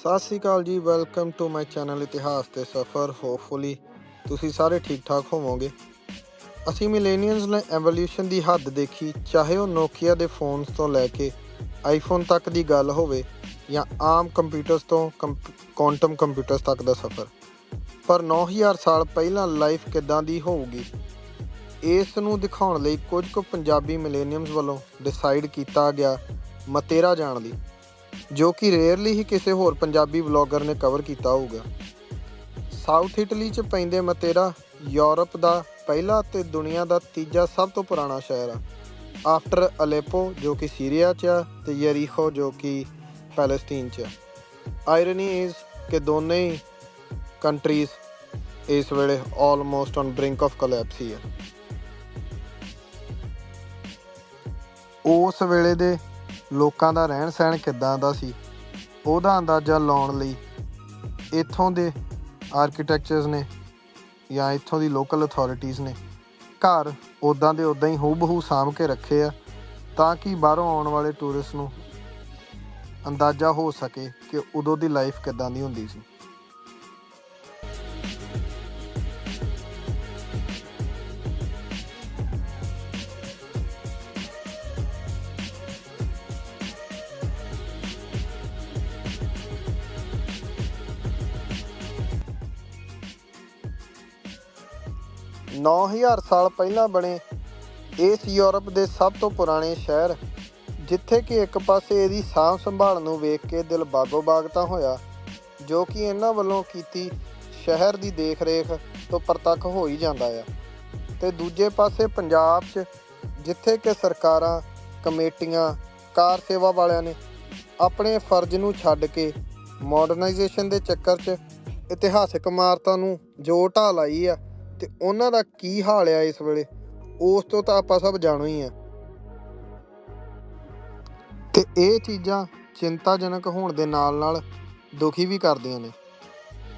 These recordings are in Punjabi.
ਸਤਿ ਸ੍ਰੀ ਅਕਾਲ ਜੀ ਵੈਲਕਮ ਟੂ ਮਾਈ ਚੈਨਲ ਇਤਿਹਾਸ ਤੇ ਸਫ਼ਰ। ਹੋਪਫੁਲੀ ਤੁਸੀਂ ਸਾਰੇ ਠੀਕ ਠਾਕ ਹੋਵੋਗੇ। ਅਸੀਂ ਮਿਲੇਨੀਅਲਸ ਨੇ ਐਵੋਲੂਸ਼ਨ ਦੀ ਹੱਦ ਦੇਖੀ, ਚਾਹੇ ਉਹ ਨੋਕੀਆ ਦੇ ਫੋਨਸ ਤੋਂ ਲੈ ਕੇ ਆਈਫੋਨ ਤੱਕ ਦੀ ਗੱਲ ਹੋਵੇ ਜਾਂ ਆਮ ਕੰਪਿਊਟਰਸ ਤੋਂ ਕੁਆਂਟਮ ਕੰਪਿਊਟਰਸ ਤੱਕ ਦਾ ਸਫ਼ਰ। ਪਰ 9000 ਸਾਲ ਪਹਿਲਾਂ ਲਾਈਫ ਕਿੱਦਾਂ ਦੀ ਹੋਊਗੀ, ਇਸ ਨੂੰ ਦਿਖਾਉਣ ਲਈ ਕੁਝ ਕੁ ਪੰਜਾਬੀ ਮਿਲੇਨੀਅਮਸ ਵੱਲੋਂ ਡਿਸਾਈਡ ਕੀਤਾ ਗਿਆ ਮਤੇਰਾ ਜਾਣ ਦੀ। ਜੋ ਕਿ ਰੇਅਰਲੀ ਹੀ ਕਿਸੇ ਹੋਰ ਪੰਜਾਬੀ ਵਲੌਗਰ ਨੇ ਕਵਰ ਕੀਤਾ ਹੋਊਗਾ। ਸਾਊਥ ਇਟਲੀ 'ਚ ਪੈਂਦੇ ਮਤੇਰਾ ਯੂਰਪ ਦਾ ਪਹਿਲਾ ਤੇ ਦੁਨੀਆ ਦਾ ਤੀਜਾ ਸਭ ਤੋਂ ਪੁਰਾਣਾ ਸ਼ਹਿਰ ਆ। ਆਫਟਰ ਅਲੇਪੋ ਜੋ ਕਿ ਸੀਰੀਆ 'ਚ ਆ, ਤੇ ਯਰੀਖੋ ਜੋ ਕਿ ਪੈਲੇਸਟੀਨ 'ਚ ਆਇਰਨੀ ਇਜ਼ ਕਿ ਦੋਨੇ ਹੀ ਕੰਟਰੀਜ਼ ਇਸ ਵੇਲੇ almost on brink of collapse ਹੀ ਆ। ਉਸ ਵੇਲੇ ਦੇ ਲੋਕਾਂ ਦਾ ਰਹਿਣ ਸਹਿਣ ਕਿੱਦਾਂ ਦਾ ਸੀ, ਉਹਦਾ ਅੰਦਾਜ਼ਾ ਲਾਉਣ ਲਈ ਇੱਥੋਂ ਦੇ ਆਰਕੀਟੈਕਚਰਸ ਨੇ ਜਾਂ ਇੱਥੋਂ ਦੀ ਲੋਕਲ ਅਥਾਰਟੀਆਂ ਨੇ ਘਰ ਉਦਾਂ ਦੇ ਉਦਾਂ ਹੀ ਹੂਬਹੂ ਸਾਂਭ ਕੇ ਰੱਖੇ ਆ ਤਾਂ ਕਿ ਬਾਹਰੋਂ ਆਉਣ ਵਾਲੇ ਟੂਰਿਸਟ ਨੂੰ ਅੰਦਾਜ਼ਾ ਹੋ ਸਕੇ ਕਿ ਉਦੋਂ ਦੀ ਲਾਈਫ ਕਿੱਦਾਂ ਦੀ ਹੁੰਦੀ ਸੀ। ਨੌ ਹਜ਼ਾਰ ਸਾਲ ਪਹਿਲਾਂ ਬਣੇ ਇਸ ਯੂਰਪ ਦੇ ਸਭ ਤੋਂ ਪੁਰਾਣੇ ਸ਼ਹਿਰ, ਜਿੱਥੇ ਕਿ ਇੱਕ ਪਾਸੇ ਇਹਦੀ ਸਾਂਭ ਸੰਭਾਲ ਨੂੰ ਵੇਖ ਕੇ ਦਿਲ ਬਾਗੋ ਬਾਗ ਤਾਂ ਹੋਇਆ, ਜੋ ਕਿ ਇਹਨਾਂ ਵੱਲੋਂ ਕੀਤੀ ਸ਼ਹਿਰ ਦੀ ਦੇਖ-ਰੇਖ ਤੋਂ ਪ੍ਰਤੱਖ ਹੋ ਹੀ ਜਾਂਦਾ ਆ। ਤੇ ਦੂਜੇ ਪਾਸੇ ਪੰਜਾਬ 'ਚ, ਜਿੱਥੇ ਕਿ ਸਰਕਾਰਾਂ, ਕਮੇਟੀਆਂ, ਕਾਰ ਸੇਵਾ ਵਾਲਿਆਂ ਨੇ ਆਪਣੇ ਫਰਜ਼ ਨੂੰ ਛੱਡ ਕੇ ਮਾਡਰਨਾਈਜੇਸ਼ਨ ਦੇ ਚੱਕਰ 'ਚ ਇਤਿਹਾਸਕ ਇਮਾਰਤਾਂ ਨੂੰ ਜੋ ਢਾਹ ਲਾਈ ਆ ਤੇ ਉਹਨਾਂ ਦਾ ਕੀ ਹਾਲ ਆ ਇਸ ਵੇਲੇ? ਉਸ ਤੋਂ ਤਾਂ ਆਪਾਂ ਸਭ ਜਾਣੋ ਹੀ ਆ। ਤੇ ਇਹ ਚੀਜ਼ਾਂ ਚਿੰਤਾਜਨਕ ਹੋਣ ਦੇ ਨਾਲ ਨਾਲ ਦੁਖੀ ਵੀ ਕਰਦੀਆਂ ਨੇ।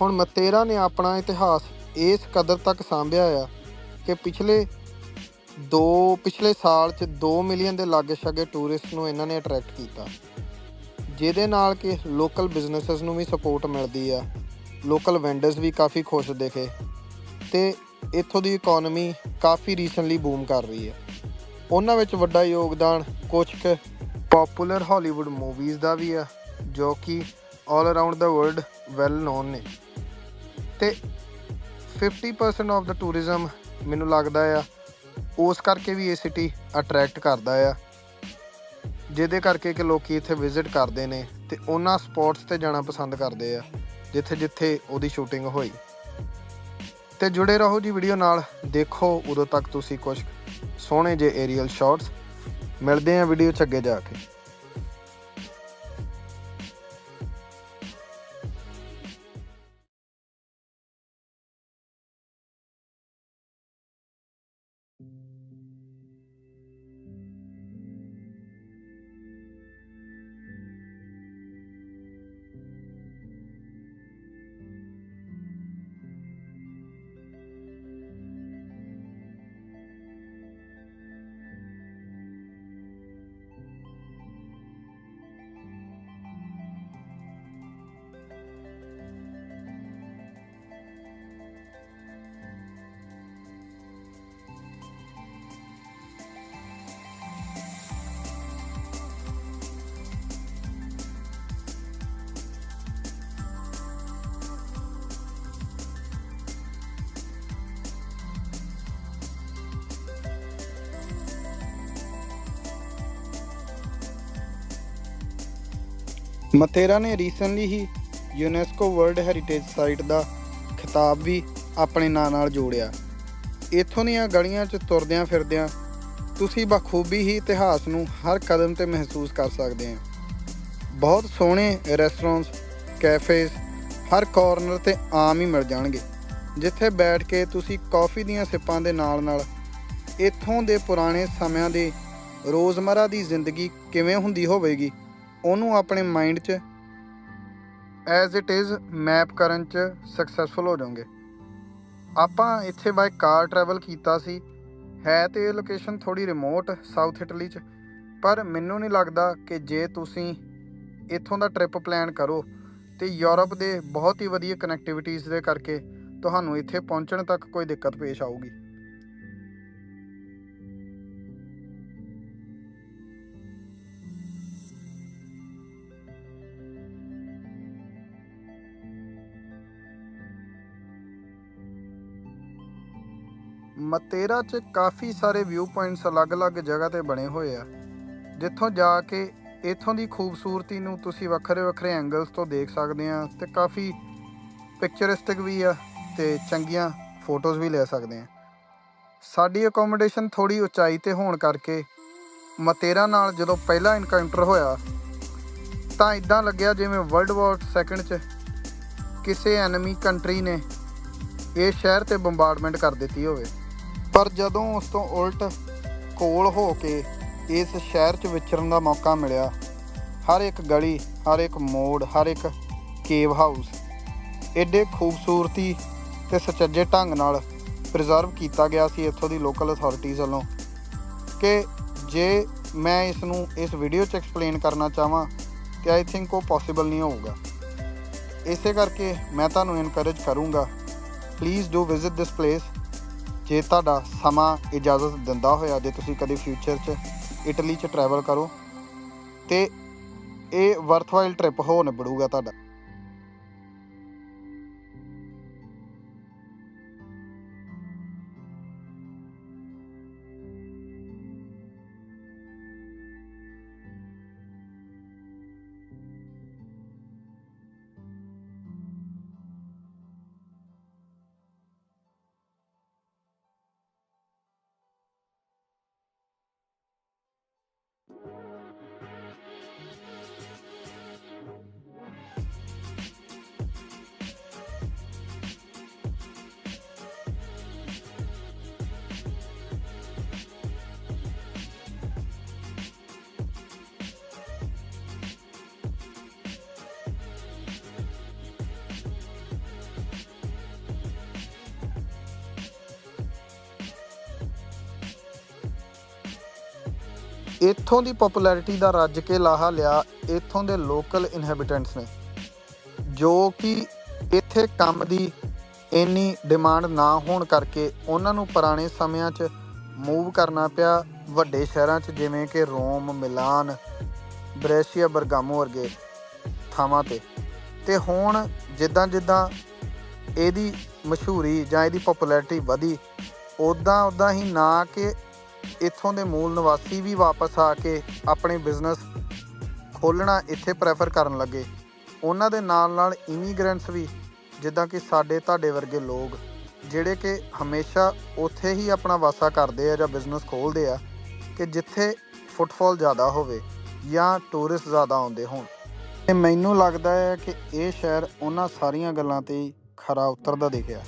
ਹੁਣ ਮਤੇਰਾ ਨੇ ਆਪਣਾ ਇਤਿਹਾਸ ਇਸ ਕਦਰ ਤੱਕ ਸਾਂਭਿਆ ਆ ਕਿ ਪਿਛਲੇ 2 ਪਿਛਲੇ ਸਾਲ ਚ 2 ਮਿਲੀਅਨ ਦੇ ਲਾਗੇ ਛਾਗੇ ਟੂਰਿਸਟ ਨੂੰ ਇਹਨਾਂ ਨੇ ਅਟਰੈਕਟ ਕੀਤਾ। ਜਿਹਦੇ ਨਾਲ ਕਿ ਲੋਕਲ ਬਿਜ਼ਨੈਸਸ ਨੂੰ ਵੀ ਸਪੋਰਟ ਮਿਲਦੀ ਆ। ਲੋਕਲ ਵੈਂਡਰਸ ਵੀ ਕਾਫੀ ਖੁਸ਼ ਦਿਖੇ। ਤੇ ਇੱਥੋਂ ਦੀ ਇਕਨੋਮੀ ਕਾਫੀ ਰੀਸੈਂਟਲੀ ਬੂਮ ਕਰ ਰਹੀ ਹੈ। ਉਹਨਾਂ ਵਿੱਚ ਵੱਡਾ ਯੋਗਦਾਨ ਕੁਝ ਕੁ ਪਪੂਲਰ ਹਾਲੀਵੁੱਡ ਮੂਵੀਜ਼ ਦਾ ਵੀ ਆ ਜੋ ਕਿ 올 around the world well known ਨੇ। ਤੇ 50% ਆਫ ਦਾ ਟੂਰਿਜ਼ਮ ਮੈਨੂੰ ਲੱਗਦਾ ਆ, ਉਸ ਕਰਕੇ ਵੀ ਇਹ ਸਿਟੀ ਅਟਰੈਕਟ ਕਰਦਾ ਆ, ਜਿਹਦੇ ਕਰਕੇ ਕਿ ਲੋਕੀ ਇੱਥੇ ਵਿਜ਼ਿਟ ਕਰਦੇ ਨੇ ਤੇ ਉਹਨਾਂ ਸਪੌਟਸ ਤੇ ਜਾਣਾ ਪਸੰਦ ਕਰਦੇ ਆ ਜਿੱਥੇ ਜਿੱਥੇ ਉਹਦੀ ਸ਼ੂਟਿੰਗ ਹੋਈ। ਤੇ ਜੁੜੇ ਰਹੋ ਜੀ ਵੀਡੀਓ ਨਾਲ। ਦੇਖੋ ਉਦੋਂ ਤੱਕ ਤੁਸੀਂ ਕੁਝ ਸੋਹਣੇ ਜੇ ਏਰੀਅਲ ਸ਼ਾਟਸ ਮਿਲਦੇ ਆ ਵੀਡੀਓ ਚ ਅੱਗੇ ਜਾ ਕੇ। ਮਥੇਰਾ ਨੇ ਰੀਸੈਂਟਲੀ ਹੀ ਯੂਨੈਸਕੋ ਵਰਲਡ ਹੈਰੀਟੇਜ ਸਾਈਟ ਦਾ ਖਿਤਾਬ ਵੀ ਆਪਣੇ ਨਾਂ ਨਾਲ ਜੋੜਿਆ। ਇੱਥੋਂ ਦੀਆਂ ਗਲੀਆਂ 'ਚ ਤੁਰਦਿਆਂ ਫਿਰਦਿਆਂ ਤੁਸੀਂ ਬਖੂਬੀ ਹੀ ਇਤਿਹਾਸ ਨੂੰ ਹਰ ਕਦਮ ਤੇ ਮਹਿਸੂਸ ਕਰ ਸਕਦੇ ਆ ਬਹੁਤ ਸੋਹਣੇ ਰੈਸਟੋਰੈਂਟਸ ਕੈਫੇਜ਼ ਹਰ ਕਾਰਨਰ ਤੇ ਆਮ ਹੀ ਮਿਲ ਜਾਣਗੇ। ਜਿੱਥੇ ਬੈਠ ਕੇ ਤੁਸੀਂ ਕਾਫੀ ਦੀਆਂ ਸਿਪਾਂ ਦੇ ਨਾਲ ਨਾਲ ਇੱਥੋਂ ਦੇ ਪੁਰਾਣੇ ਸਮਿਆਂ ਦੇ ਰੋਜ਼ਮਰਾ ਦੀ ਜ਼ਿੰਦਗੀ ਕਿਵੇਂ ਹੁੰਦੀ ਹੋਵੇਗੀ ਉਹਨੂੰ ਆਪਣੇ ਮਾਈਂਡ 'ਚ ਐਜ਼ ਇਟ ਇਜ਼ ਮੈਪ ਕਰਨ 'ਚ ਸਕਸੈਸਫੁਲ ਹੋ ਜਾਓਗੇ। ਆਪਾਂ ਇੱਥੇ ਬਾਈ ਕਾਰ ਟਰੈਵਲ ਕੀਤਾ ਸੀ। ਹੈ ਤੇ ਇਹ ਲੋਕੇਸ਼ਨ ਥੋੜੀ ਰਿਮੋਟ ਸਾਊਥ ਇਟਲੀ 'ਚ। ਪਰ ਮੈਨੂੰ ਨਹੀਂ ਲੱਗਦਾ ਕਿ ਜੇ ਤੁਸੀਂ ਇੱਥੋਂ ਦਾ ਟ੍ਰਿਪ ਪਲਾਨ ਕਰੋ ਤੇ ਯੂਰਪ ਦੇ ਬਹੁਤ ਹੀ ਵਧੀਆ ਕਨੈਕਟੀਵਿਟੀਜ਼ ਦੇ ਕਰਕੇ ਤੁਹਾਨੂੰ ਇੱਥੇ ਪਹੁੰਚਣ ਤੱਕ ਕੋਈ ਦਿੱਕਤ ਪੇਸ਼ ਆਊਗੀ। ਮਤੇਰਾ 'ਚ ਕਾਫੀ ਸਾਰੇ ਵਿਊ ਪੁਆਇੰਟਸ ਅਲੱਗ-ਅਲੱਗ ਜਗ੍ਹਾ ਤੇ ਬਣੇ ਹੋਏ ਆ। ਜਿੱਥੋਂ ਜਾ ਕੇ ਇਥੋਂ ਦੀ ਖੂਬਸੂਰਤੀ ਨੂੰ ਤੁਸੀਂ ਵੱਖਰੇ-ਵੱਖਰੇ ਐਂਗਲਸ ਤੋਂ ਦੇਖ ਸਕਦੇ ਆ ਤੇ ਕਾਫੀ ਪਿਕਚਰਿਸਟਿਕ ਵੀ ਆ ਤੇ ਚੰਗੀਆਂ ਫੋਟੋਜ਼ ਵੀ ਲੈ ਸਕਦੇ ਆ। ਸਾਡੀ ਅਕੋਮੋਡੇਸ਼ਨ ਥੋੜੀ ਉਚਾਈ ਤੇ ਹੋਣ ਕਰਕੇ ਮਤੇਰਾ ਨਾਲ ਜਦੋਂ ਪਹਿਲਾ ਇਨਕਾਊਂਟਰ ਹੋਇਆ, ਤਾਂ ਇਦਾਂ ਲੱਗਿਆ ਜਿਵੇਂ ਵਰਲਡ ਵਾਰ ਸੈਕੰਡ 'ਚ ਕਿਸੇ ਐਨਮੀ ਕੰਟਰੀ ਨੇ ਇਹ ਸ਼ਹਿਰ ਤੇ ਬੰਬਾਰਡਮੈਂਟ ਕਰ ਦਿੱਤੀ ਹੋਵੇ। ਪਰ ਜਦੋਂ ਉਸ ਤੋਂ ਉਲਟ ਕੋਲ ਹੋ ਕੇ ਇਸ ਸ਼ਹਿਰ 'ਚ ਵਿਚਰਨ ਦਾ ਮੌਕਾ ਮਿਲਿਆ, ਹਰ ਇੱਕ ਗਲੀ, ਹਰ ਇੱਕ ਮੋੜ, ਹਰ ਇੱਕ ਕੇਵ ਹਾਊਸ ਐਡੇ ਖੂਬਸੂਰਤੀ ਤੇ ਸੁਚੱਜੇ ਢੰਗ ਨਾਲ ਪ੍ਰੀਜ਼ਰਵ ਕੀਤਾ ਗਿਆ ਸੀ ਇੱਥੋਂ ਦੀ ਲੋਕਲ ਅਥਾਰਟੀਜ਼ ਵੱਲੋਂ ਕਿ ਜੇ ਮੈਂ ਇਸ ਨੂੰ ਇਸ ਵੀਡੀਓ 'ਚ ਐਕਸਪਲੇਨ ਕਰਨਾ ਚਾਹਾਂ ਤੇ ਆਈ ਥਿੰਕ ਉਹ ਪੋਸੀਬਲ ਨਹੀਂ ਹੋਊਗਾ। ਇਸੇ ਕਰਕੇ ਮੈਂ ਤੁਹਾਨੂੰ ਇਨਕਰੇਜ ਕਰੂੰਗਾ please do visit this place ਜੇ ਤੁਹਾਡਾ ਸਮਾਂ ਇਜਾਜ਼ਤ ਦਿੰਦਾ ਹੋਇਆ, ਜੇ ਤੁਸੀਂ ਕਦੇ ਫਿਊਚਰ 'ਚ ਇਟਲੀ 'ਚ ਟਰੈਵਲ ਕਰੋ, ਤੇ ਇਹ ਵਰਥਵਾਈਲ ਟ੍ਰਿਪ ਹੋ ਨਿਬੜੂਗਾ ਤੁਹਾਡਾ। ਇੱਥੋਂ ਦੀ ਪਪੂਲੈਰਿਟੀ ਦਾ ਰੱਜ ਕੇ ਲਾਹਾ ਲਿਆ ਇੱਥੋਂ ਦੇ ਲੋਕਲ ਇਨਹੈਬੀਟੈਂਟਸ ਨੇ, ਜੋ ਕਿ ਇੱਥੇ ਕੰਮ ਦੀ ਇੰਨੀ ਡਿਮਾਂਡ ਨਾ ਹੋਣ ਕਰਕੇ ਉਹਨਾਂ ਨੂੰ ਪੁਰਾਣੇ ਸਮਿਆਂ 'ਚ ਮੂਵ ਕਰਨਾ ਪਿਆ ਵੱਡੇ ਸ਼ਹਿਰਾਂ 'ਚ, ਜਿਵੇਂ ਕਿ ਰੋਮ, ਮਿਲਾਨ, ਬ੍ਰੇਸ਼ੀਆ, ਬਰਗਾਮੋ ਵਰਗੇ ਥਾਵਾਂ ਤੇ। ਤੇ ਹੁਣ ਜਿੱਦਾਂ ਜਿੱਦਾਂ ਇਹਦੀ ਮਸ਼ਹੂਰੀ ਜਾਂ ਇਹਦੀ ਪਪੂਲੈਰਿਟੀ ਵਧੀ ਉਦਾਂ ਉਦਾਂ ਹੀ ਨਾ ਕਿ ਇੱਥੋਂ ਦੇ ਮੂਲ ਨਿਵਾਸੀ ਵੀ ਵਾਪਸ ਆ ਕੇ ਆਪਣੇ ਬਿਜ਼ਨਸ ਖੋਲਣਾ ਇੱਥੇ ਪ੍ਰੈਫਰ ਕਰਨ ਲੱਗੇ। ਉਹਨਾਂ ਦੇ ਨਾਲ ਨਾਲ ਇਮੀਗ੍ਰੈਂਟਸ ਵੀ, ਜਿੱਦਾਂ ਕਿ ਸਾਡੇ ਤੁਹਾਡੇ ਵਰਗੇ ਲੋਕ, ਜਿਹੜੇ ਕਿ ਹਮੇਸ਼ਾ ਉੱਥੇ ਹੀ ਆਪਣਾ ਵਾਸਾ ਕਰਦੇ ਆ ਜਾਂ ਬਿਜ਼ਨਸ ਖੋਲਦੇ ਆ, ਕਿ ਜਿੱਥੇ ਫੁੱਟਫਾਲ ਜ਼ਿਆਦਾ ਹੋਵੇ ਜਾਂ ਟੂਰਿਸਟ ਜ਼ਿਆਦਾ ਆਉਂਦੇ ਹੋਣ। ਤੇ ਮੈਨੂੰ ਲੱਗਦਾ ਹੈ ਕਿ ਇਹ ਸ਼ਹਿਰ ਉਹਨਾਂ ਸਾਰੀਆਂ ਗੱਲਾਂ ਤੇ ਖਰਾ ਉਤਰਦਾ ਦਿਖਿਆ।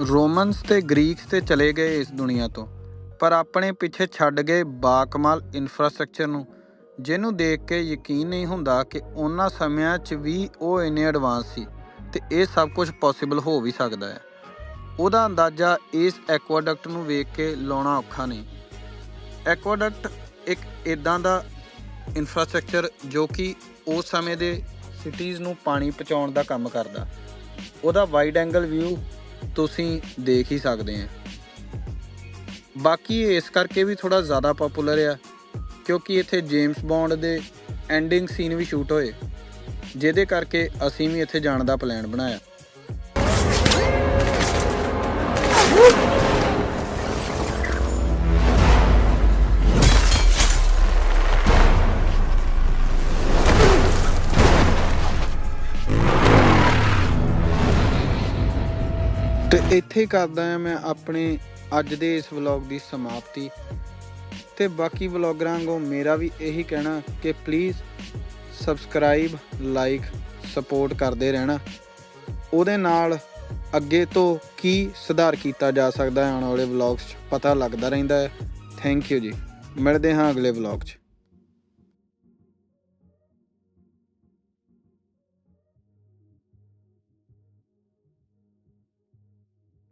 ਰੋਮਨਸ ਤੇ ਗ੍ਰੀਕਸ ਤੇ ਚਲੇ ਗਏ ਇਸ ਦੁਨੀਆ ਤੋਂ, ਪਰ ਆਪਣੇ ਪਿੱਛੇ ਛੱਡ ਗਏ ਬਾਕਮਾਲ ਇਨਫਰਾਸਟ੍ਰਕਚਰ ਨੂੰ, ਜਿਹਨੂੰ ਦੇਖ ਕੇ ਯਕੀਨ ਨਹੀਂ ਹੁੰਦਾ ਕਿ ਉਹਨਾਂ ਸਮਿਆਂ 'ਚ ਵੀ ਉਹ ਇੰਨੇ ਐਡਵਾਂਸ ਸੀ ਤੇ ਇਹ ਸਭ ਕੁਝ ਪੋਸੀਬਲ ਹੋ ਵੀ ਸਕਦਾ ਹੈ। ਉਹਦਾ ਅੰਦਾਜ਼ਾ ਇਸ ਐਕਵਾਡਕਟ ਨੂੰ ਵੇਖ ਕੇ ਲਾਉਣਾ ਔਖਾ ਨਹੀਂ। ਐਕਵਾਡਕਟ ਇੱਕ ਇਦਾਂ ਦਾ ਇਨਫਰਾਸਟ੍ਰਕਚਰ ਜੋ ਕਿ ਉਸ ਸਮੇਂ ਦੇ ਸਿਟੀਜ਼ ਨੂੰ ਪਾਣੀ ਪਹੁੰਚਾਉਣ ਦਾ ਕੰਮ ਕਰਦਾ। ਉਹਦਾ ਵਾਈਡ ਐਂਗਲ ਵਿਊ ਤੁਸੀਂ ਦੇਖ ਹੀ ਸਕਦੇ ਆ। ਬਾਕੀ ਇਸ ਕਰਕੇ ਵੀ ਥੋੜਾ ਜ਼ਿਆਦਾ ਪਪੂਲਰ ਆ, ਕਿਉਂਕਿ ਇੱਥੇ ਜੇਮਸ ਬੌਂਡ ਦੇ ਐਂਡਿੰਗ ਸੀਨ ਵੀ ਸ਼ੂਟ ਹੋਏ। ਜਿਹਦੇ ਕਰਕੇ ਅਸੀਂ ਵੀ ਇੱਥੇ ਜਾਣ ਦਾ ਪਲਾਨ ਬਣਾਇਆ। ਇੱਥੇ ਕਰਦਾ ਹਾਂ ਮੈਂ ਆਪਣੇ ਅੱਜ ਦੇ ਇਸ ਵਲੌਗ ਦੀ ਸਮਾਪਤੀ। ਤੇ ਬਾਕੀ ਵਲੌਗਰਾਂ ਵਾਂਗੂ ਮੇਰਾ ਵੀ ਇਹੀ ਕਹਿਣਾ ਕਿ ਪਲੀਜ਼ ਸਬਸਕ੍ਰਾਈਬ ਲਾਈਕ ਸਪੋਰਟ ਕਰਦੇ ਰਹਿਣਾ। ਉਹਦੇ ਨਾਲ ਅੱਗੇ ਤੋਂ ਕੀ ਸੁਧਾਰ ਕੀਤਾ ਜਾ ਸਕਦਾ ਹੈ ਆਉਣ ਵਾਲੇ ਵਲੌਗਸ 'ਚ ਪਤਾ ਲੱਗਦਾ ਰਹਿੰਦਾ ਹੈ। ਥੈਂਕ ਯੂ ਜੀ। ਮਿਲਦੇ ਹਾਂ ਅਗਲੇ ਵਲੌਗ 'ਚ।